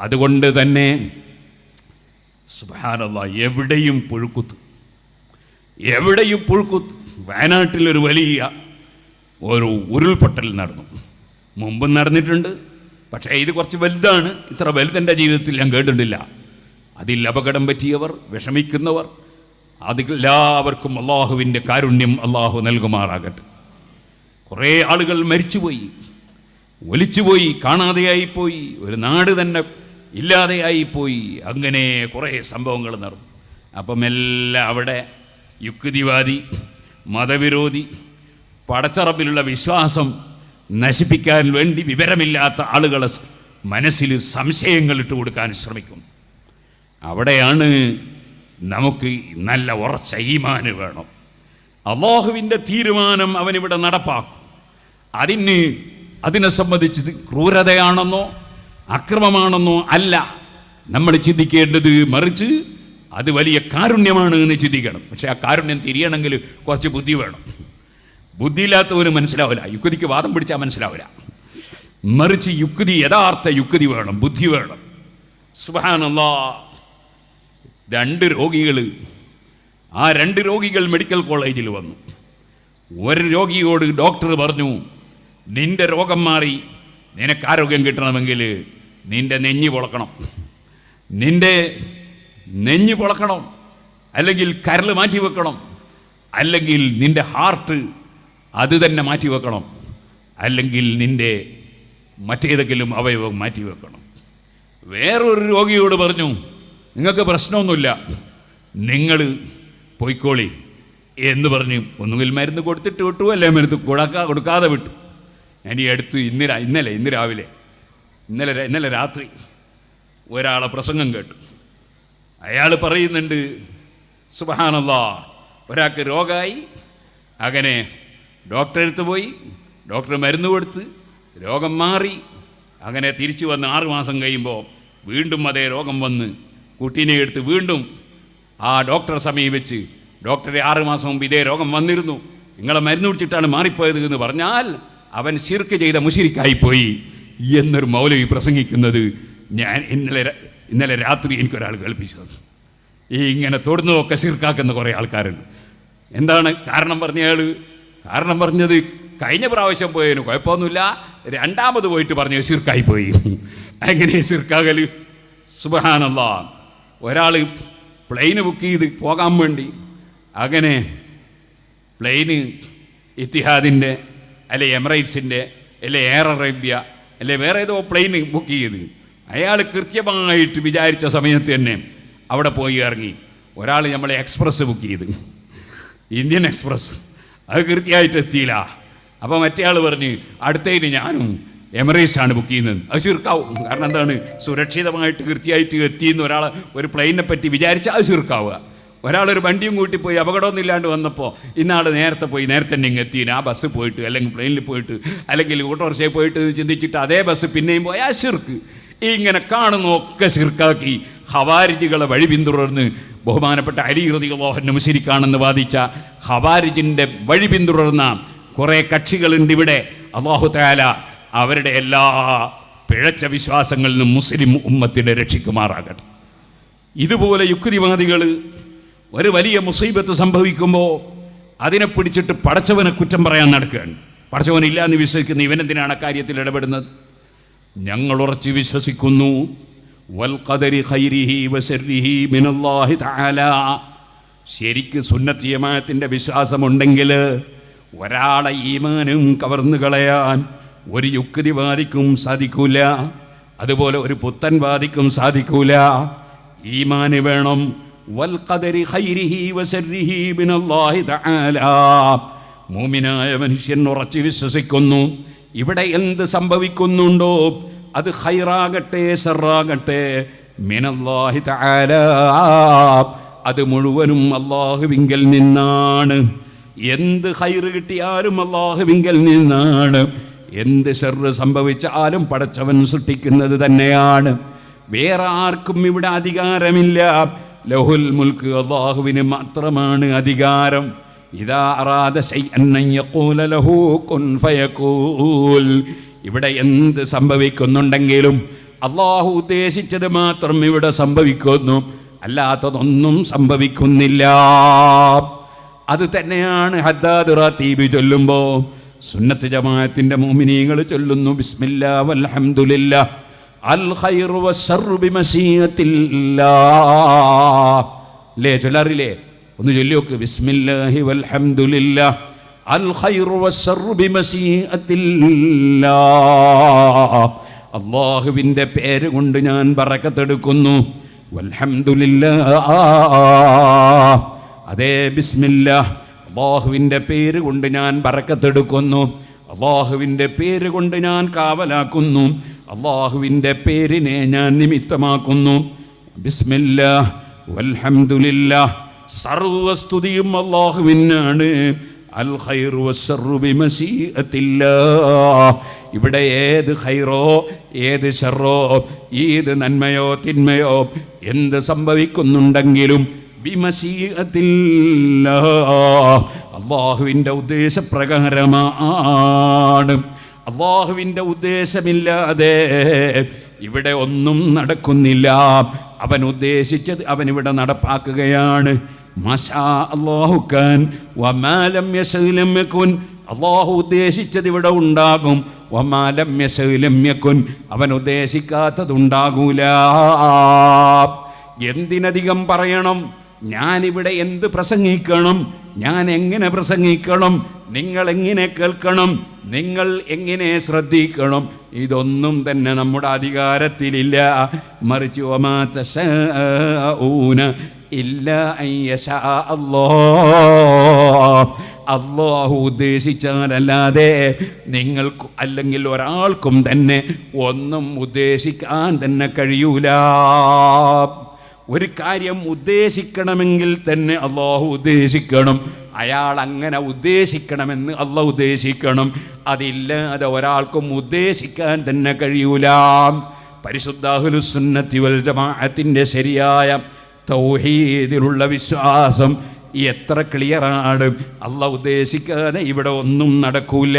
അതുകൊണ്ട് തന്നെ സുബാനല്ല എവിടെയും പുഴുക്കുത്ത്. എവിടെയും പുഴുക്കുത്ത്. വയനാട്ടിലൊരു വലിയ ഒരു ഉരുൾപൊട്ടൽ നടന്നു. മുമ്പും നടന്നിട്ടുണ്ട്. പക്ഷേ ഇത് കുറച്ച് വലുതാണ്. ഇത്ര വലുതെന്റെ ജീവിതത്തിൽ ഞാൻ കേട്ടിട്ടില്ല. അതിൽ അപകടം പറ്റിയവർ വിഷമിക്കുന്നവർ അതിലെല്ലാവർക്കും അള്ളാഹുവിന്റെ കാരുണ്യം അള്ളാഹു നൽകുമാറാകട്ടെ. കുറേ ആളുകൾ മരിച്ചുപോയി ഒലിച്ചുപോയി കാണാതെയായിപ്പോയി. ഒരു നാട് തന്നെ ഇല്ലാതെയായിപ്പോയി അങ്ങനെ കുറേ സംഭവങ്ങൾ നടന്നു. അപ്പം എല്ലാം അവിടെ യുക്തിവാദി മതവിരോധി പടച്ചറപ്പിലുള്ള വിശ്വാസം നശിപ്പിക്കാൻ വേണ്ടി വിവരമില്ലാത്ത ആളുകളെ മനസ്സിൽ സംശയങ്ങൾ ഇട്ട് കൊടുക്കാൻ ശ്രമിക്കും അവിടെയാണ് നമുക്ക് നല്ല ഉറച്ച ഈമാന് വേണം. അള്ളാഹുവിന്റെ തീരുമാനം അവനിവിടെ നടപ്പാക്കും. അതിന് അതിനെ സംബന്ധിച്ച് ക്രൂരതയാണെന്നോ അക്രമമാണെന്നോ അല്ല. നമ്മൾ ചിന്തിക്കേണ്ടത് മറിച്ച് അത് വലിയ കാരുണ്യമാണ് എന്ന് ചിന്തിക്കണം. പക്ഷെ ആ കാരുണ്യം തിരിയണമെങ്കിൽ കുറച്ച് ബുദ്ധി വേണം. ബുദ്ധിയില്ലാത്തവന് മനസ്സിലാവില്ല. യുക്തിക്ക് വാദം പിടിച്ചാൽ മനസ്സിലാവില്ല. മറിച്ച് യുക്തി യഥാർത്ഥ യുക്തി വേണം ബുദ്ധി വേണം. സുഹാനല്ല രണ്ട് രോഗികൾ. ആ രണ്ട് രോഗികൾ മെഡിക്കൽ കോളേജിൽ വന്നു. ഒരു രോഗിയോട് ഡോക്ടർ പറഞ്ഞു നിന്റെ രോഗം മാറി. നിനക്ക് ആരോഗ്യം കിട്ടണമെങ്കിൽ നിന്റെ നെഞ്ഞു പൊളക്കണം. നിന്റെ നെഞ്ഞ് പൊളക്കണം. അല്ലെങ്കിൽ കരൾ മാറ്റി വെക്കണം. അല്ലെങ്കിൽ നിന്റെ ഹാർട്ട് അത് തന്നെ മാറ്റി വെക്കണം. അല്ലെങ്കിൽ നിന്റെ മറ്റേതെങ്കിലും അവയവം മാറ്റി വെക്കണം. വേറൊരു രോഗിയോട് പറഞ്ഞു നിങ്ങൾക്ക് പ്രശ്നമൊന്നുമില്ല. നിങ്ങൾ പൊയ്ക്കോളി. എന്ന് പറഞ്ഞ് ഒന്നുകിൽ മരുന്ന് കൊടുത്തിട്ട് വിട്ടു അല്ലെങ്കിൽ മരുന്ന് കൊടുക്കാ കൊടുക്കാതെ വിട്ടു. ഞാൻ ഈ അടുത്ത് ഇന്ന് ഇന്നലെ ഇന്ന് രാവിലെ ഇന്നലെ ഇന്നലെ രാത്രി ഒരാളെ പ്രസംഗം കേട്ടു. അയാൾ പറയുന്നുണ്ട് സുബഹാനല്ല ഒരാൾക്ക് രോഗമായി അങ്ങനെ ഡോക്ടറെ അടുത്ത് പോയി ഡോക്ടർ മരുന്ന് കൊടുത്ത് രോഗം മാറി. അങ്ങനെ തിരിച്ചു വന്ന് ആറ് മാസം കഴിയുമ്പോൾ വീണ്ടും അതേ രോഗം വന്ന് കുട്ടീനെ എടുത്ത് വീണ്ടും ആ ഡോക്ടറെ സമീപിച്ച് ഡോക്ടറെ ആറ് മാസം മുമ്പ് ഇതേ രോഗം വന്നിരുന്നു. നിങ്ങളെ മരുന്ന് കുടിച്ചിട്ടാണ് മാറിപ്പോയത് എന്ന് പറഞ്ഞാൽ അവൻ ശിർക്ക് ചെയ്ത മുഷിരിക്കായിപ്പോയി. എന്നൊരു മൗലവി പ്രസംഗിക്കുന്നത് ഞാൻ ഇന്നലെ ഇന്നലെ രാത്രി എനിക്കൊരാൾ കേൾപ്പിച്ചു തന്നു. ഈ ഇങ്ങനെ തൊടുന്നതൊക്കെ ശിർക്കാക്കുന്ന കുറേ ആൾക്കാരുണ്ട്. എന്താണ് കാരണം പറഞ്ഞയാൾ കാരണം പറഞ്ഞത് കഴിഞ്ഞ പ്രാവശ്യം പോയതിന് കുഴപ്പമൊന്നുമില്ല. രണ്ടാമത് പോയിട്ട് പറഞ്ഞു ശിർക്കായി പോയി. അങ്ങനെ ശിർക്കാകൽ സുബഹാനല്ല. ഒരാൾ പ്ലെയിന് ബുക്ക് ചെയ്ത് പോകാൻ വേണ്ടി അങ്ങനെ പ്ലെയിന് ഇത്തിഹാദിന്റെ അല്ലെ എമിറേറ്റ്സിന്റെ അല്ലെ എയർ അറേബ്യ അല്ലെ? വേറെ ഏതോ പ്ലെയിന് ബുക്ക് ചെയ്ത്. അയാൾ കൃത്യമായിട്ട് വിചാരിച്ച സമയത്ത് തന്നെ അവിടെ പോയി ഇറങ്ങി. ഒരാൾ നമ്മളെ എക്സ്പ്രസ് ബുക്ക് ചെയ്ത്. ഇന്ത്യൻ എക്സ്പ്രസ് അത് കൃത്യമായിട്ട് എത്തിയില്ല. അപ്പോൾ മറ്റേ ആൾ പറഞ്ഞ് അടുത്തതിന് ഞാനും ആണ് ബുക്ക് ചെയ്യുന്നത്. അത് ചുരുക്കാവും. കാരണം എന്താണ്? സുരക്ഷിതമായിട്ട് കൃത്യമായിട്ട് എത്തിയെന്ന് ഒരാൾ ഒരു പ്ലെയിനെ പറ്റി വിചാരിച്ചാൽ അത് ചീർക്കാവുക ഒരാളൊരു വണ്ടിയും കൂട്ടി പോയി അപകടമൊന്നും ഇല്ലാണ്ട് വന്നപ്പോൾ ഇന്നാൾ നേരത്തെ പോയി നേരത്തെ തന്നെ ഇങ്ങ് എത്തിന് ആ ബസ് പോയിട്ട് അല്ലെങ്കിൽ പ്ലെയിനിൽ പോയിട്ട് അല്ലെങ്കിൽ ഓട്ടോറിക്ഷയിൽ പോയിട്ട് ചിന്തിച്ചിട്ട് അതേ ബസ് പിന്നെയും പോയി. ആ ശിർക്ക്. ഇങ്ങനെ കാണുന്നൊക്കെ ശിർക്കാക്കി ഹവാരിജികളെ വഴി പിന്തുടർന്ന് ബഹുമാനപ്പെട്ട അലി ഹൃദികളോഹൻ മുശരിക്കാണെന്ന് വാദിച്ച ഹവാരിജിന്റെ വഴി പിന്തുടർന്ന കുറേ കക്ഷികളുണ്ട് ഇവിടെ. അള്ളാഹു അവരുടെ എല്ലാ പിഴച്ച വിശ്വാസങ്ങളിൽ നിന്നും മുസ്ലിം ഉമ്മത്തിനെ രക്ഷിക്കുമാറാകട്ടെ. ഇതുപോലെ യുക്തിവാദികൾ ഒരു വലിയ മുസീബത്ത് സംഭവിക്കുമ്പോൾ അതിനെ പിടിച്ചിട്ട് പടച്ചവനെ കുറ്റം പറയാൻ നടക്കുകയാണ്. പടച്ചവനില്ല എന്ന് വിശ്വസിക്കുന്ന ഇവനെന്തിനാണ് കാര്യത്തിൽ ഇടപെടുന്നത്? ഞങ്ങൾ ഉറച്ച് വിശ്വസിക്കുന്നു. ശരിക്ക് സുന്നത്തിയമായത്തിന്റെ വിശ്വാസമുണ്ടെങ്കിൽ ഒരാളെ ഈമാനും കവർന്നു കളയാൻ ഒരു യുക്തിവാദിക്കും സാധിക്കൂല. അതുപോലെ ഒരു പുത്തൻവാദിക്കും സാധിക്കൂല. ഈമാന് വേണം വൽ ഖദരി ഖൈരിഹി വസരിഹി മിനല്ലാഹി തആല. മൂമിനായ മനുഷ്യൻ ഉറച്ചു വിശ്വസിക്കുന്നു. ഇവിടെ എന്ത് സംഭവിക്കുന്നുണ്ടോ? അത് ഹൈറാകട്ടെ സെറാകട്ടെ മിനല്ലാഹി തആല. അത് മുഴുവനും അള്ളാഹുവിങ്കിൽ നിന്നാണ്. എന്ത് ഹൈറ് കിട്ടിയാലും അള്ളാഹുവിങ്കിൽ നിന്നാണ്. എന്ത് ഷെറ് സംഭവിച്ചാലും പടച്ചവൻ സൃഷ്ടിക്കുന്നത് തന്നെയാണ്. വേറെ ആർക്കും ഇവിടെ അധികാരമില്ല. ലഹുൽ മുൽക്ക് അള്ളാഹുവിന് മാത്രമാണ് അധികാരം. ലഹു ഇവിടെ എന്ത് സംഭവിക്കുന്നുണ്ടെങ്കിലും അള്ളാഹു ഉദ്ദേശിച്ചത് മാത്രം ഇവിടെ സംഭവിക്കുന്നു. അല്ലാത്തതൊന്നും സംഭവിക്കുന്നില്ല. അത് തന്നെയാണ് ഹദ്ദാദ് റാത്തീബ് ചൊല്ലുമ്പോൾ സുന്നത്ത് ജമാഅത്തിന്റെ മോമിനീങ്ങൾ ചൊല്ലുന്നു ബിസ്മില്ലാ വൽഹംദുലില്ലാ ചൊല്ലാറില്ലേ? ഒന്ന് ചൊല്ലിയോക്ക്. ബിസ്മില്ലാഹി അൽ ഖൈറു പേര് കൊണ്ട് ഞാൻ പറക്കത്തെടുക്കുന്നു. അതേ ബിസ്മില്ല അള്ളാഹുവിന്റെ പേര് കൊണ്ട് ഞാൻ പറക്കത്തെടുക്കുന്നു. അള്ളാഹുവിന്റെ പേര് കൊണ്ട് ഞാൻ കാവലാക്കുന്നു. അള്ളാഹുവിന്റെ പേരിനെ ഞാൻ നിമിത്തമാക്കുന്നു. ബിസ്മില്ല വൽഹമില്ല സർവസ്തുതിയും അള്ളാഹുവിനാണ്. അൽ ഇവിടെ ഏത് ഖൈറോ ഏത് ഷെറോ ഏത് നന്മയോ തിന്മയോ എന്ത് സംഭവിക്കുന്നുണ്ടെങ്കിലും അള്ളാഹുവിന്റെ ഉദ്ദേശപ്രകാരമാണ് അള്ളാഹുവിന്റെ ഉദ്ദേശമില്ലാതെ ഇവിടെ ഒന്നും നടക്കുന്നില്ല. അവൻ ഉദ്ദേശിച്ചത് അവൻ ഇവിടെ നടപ്പാക്കുകയാണ് അള്ളാഹു ഉദ്ദേശിച്ചത് ഇവിടെ ഉണ്ടാകും. വമാലം യശലം യക്കുൻ അവൻ ഉദ്ദേശിക്കാത്തതുണ്ടാകൂല. എന്തിനധികം പറയണം? ഞാനിവിടെ എന്ത് പ്രസംഗിക്കണം? ഞാൻ എങ്ങനെ പ്രസംഗിക്കണം? നിങ്ങൾ എങ്ങനെ കേൾക്കണം? നിങ്ങൾ എങ്ങനെ ശ്രദ്ധിക്കണം? ഇതൊന്നും തന്നെ നമ്മുടെ അധികാരത്തിലില്ല. മറിച്ച് ഒമാ തശഊന ഇല്ല അള്ളാഹു ഉദ്ദേശിച്ചാലല്ലാതെ നിങ്ങൾക്ക് അല്ലെങ്കിൽ ഒരാൾക്കും തന്നെ ഒന്നും ഉദ്ദേശിക്കാൻ തന്നെ കഴിയൂല. ഒരു കാര്യം ഉദ്ദേശിക്കണമെങ്കിൽ തന്നെ അള്ളാഹു ഉദ്ദേശിക്കണം. അയാൾ അങ്ങനെ ഉദ്ദേശിക്കണമെന്ന് അള്ള ഉദ്ദേശിക്കണം. അതില്ലാതെ ഒരാൾക്കും ഉദ്ദേശിക്കാൻ തന്നെ കഴിയൂല. പരിശുദ്ധാഹുലുസുന്നത്തി വൽ ശരിയായ തൗഹീദിലുള്ള വിശ്വാസം എത്ര ക്ലിയറാണ് അള്ള ഉദ്ദേശിക്കാതെ ഇവിടെ ഒന്നും നടക്കൂല.